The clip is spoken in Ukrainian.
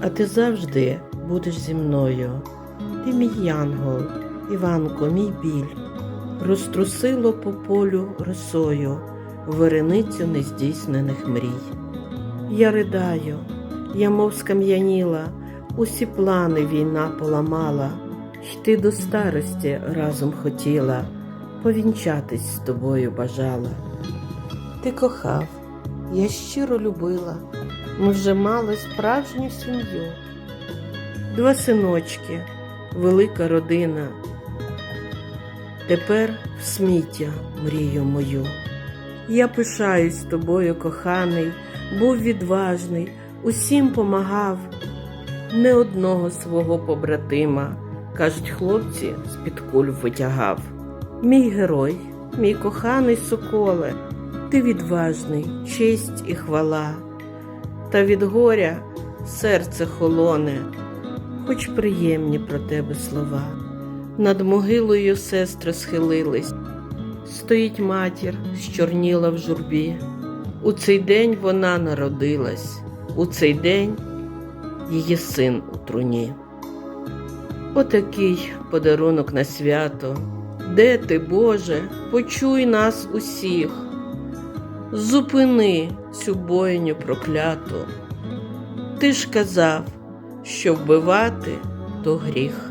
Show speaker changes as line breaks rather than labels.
а ти завжди будеш зі мною. Ти мій янгол, Іванко, мій біль, розтрусило по полю росою виреницю нездійснених мрій. Я ридаю, я мов скам'яніла, усі плани війна поламала, йти до старості разом хотіла, повінчатись з тобою бажала. Ти кохав, я щиро любила, ми вже мали справжню сім'ю. Два синочки, велика родина. Тепер в сміття мрію мою. Я пишаюсь тобою, коханий, був відважний, усім помагав, не одного свого побратима, кажуть, хлопці з-під куль витягав. Мій герой, мій коханий соколе, ти відважний, честь і хвала, та від горя серце холоне, хоч приємні про тебе слова. Над могилою сестри схилились, стоїть матір, щорніла в журбі. У цей день вона народилась, у цей день її син у труні. Отакий подарунок на свято. Де ти, Боже, почуй нас усіх, зупини цю бойню прокляту. Ти ж казав, що вбивати то гріх.